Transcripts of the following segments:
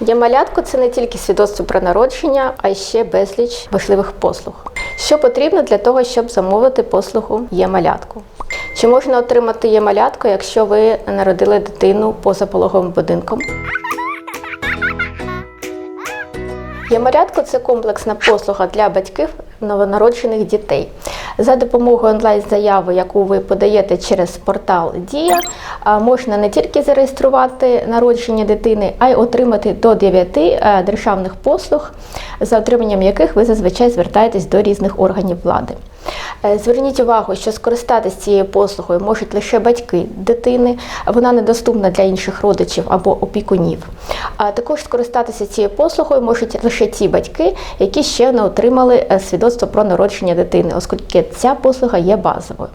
Є малятко це не тільки свідоцтво про народження, а й ще безліч важливих послуг. Що потрібно для того, щоб замовити послугу є малятку? Чи можна отримати є малятко, якщо ви народили дитину поза пологовим будинком? Є-малятко – це комплексна послуга для батьків новонароджених дітей. За допомогою онлайн-заяви, яку ви подаєте через портал Дія, можна не тільки зареєструвати народження дитини, а й отримати до 9 е, державних послуг, за отриманням яких ви зазвичай звертаєтесь до різних органів влади. Е, Зверніть увагу, що скористатися цією послугою можуть лише батьки дитини, вона недоступна для інших родичів або опікунів. А також скористатися цією послугою можуть лише ті батьки, які ще не отримали е, свідоцтво про народження дитини, оскільки ця послуга є базовою.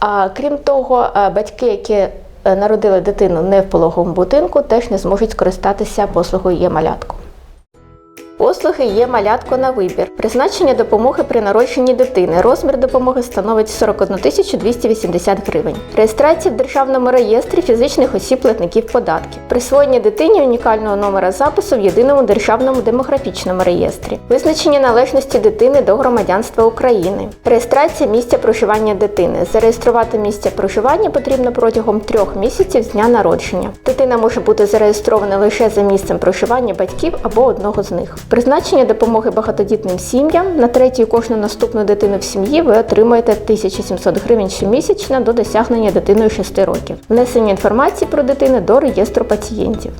А крім того, е, батьки, які народили дитину не в пологовому будинку, теж не зможуть скористатися послугою є малятку. Послуги є малятко на вибір. Призначення допомоги при народженні дитини. Розмір допомоги становить 41 280 гривень. Реєстрація в державному реєстрі фізичних осіб платників податків. Присвоєння дитині унікального номера запису в єдиному державному демографічному реєстрі. Визначення належності дитини до громадянства України. Реєстрація місця проживання дитини. Зареєструвати місце проживання потрібно протягом трьох місяців з дня народження. Дитина може бути зареєстрована лише за місцем проживання батьків або одного з них. Призначення допомоги багатодітним сім'ям на третю кожну наступну дитину в сім'ї ви отримаєте 1700 гривень щомісячно до досягнення дитиною 6 років. Внесення інформації про дитину до реєстру пацієнтів.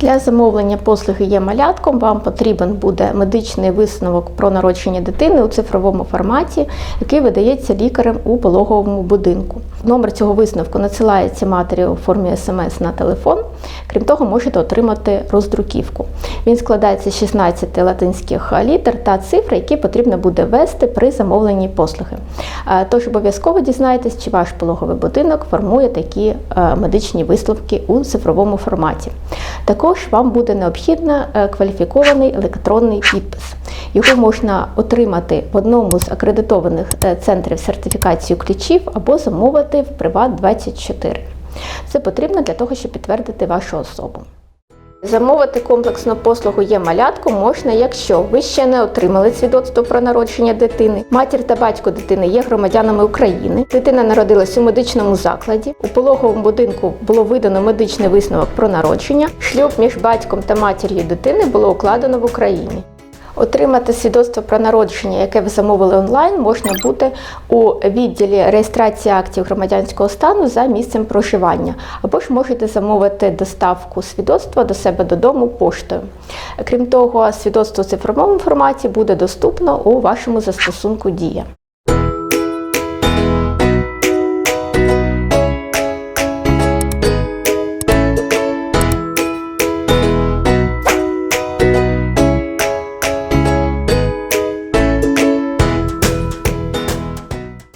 Для замовлення послуги є малятком вам потрібен буде медичний висновок про народження дитини у цифровому форматі, який видається лікарем у пологовому будинку. Номер цього висновку надсилається матері у формі смс на телефон. Крім того, можете отримати роздруківку. Він складається з 16 латинських літер та цифр, які потрібно буде ввести при замовленні послуги. Е, Тож обов'язково дізнайтесь, чи ваш пологовий будинок формує такі е, медичні висновки у цифровому форматі. Також вам буде необхідно е, кваліфікований електронний підпис. Його можна отримати в одному з акредитованих е, центрів сертифікації ключів або замовити в Приват24. Це потрібно для того, щоб підтвердити вашу особу. Замовити комплексну послугу є малятку можна, якщо ви ще не отримали свідоцтво про народження дитини, матір та батько дитини є громадянами України, дитина народилась у медичному закладі, у пологовому будинку було видано медичний висновок про народження, шлюб між батьком та матір'ю дитини було укладено в Україні. Отримати свідоцтво про народження, яке ви замовили онлайн, можна буде у відділі реєстрації актів громадянського стану за місцем проживання, або ж можете замовити доставку свідоцтва до себе додому поштою. Крім того, свідоцтво в цифровому форматі буде доступно у вашому застосунку Дія.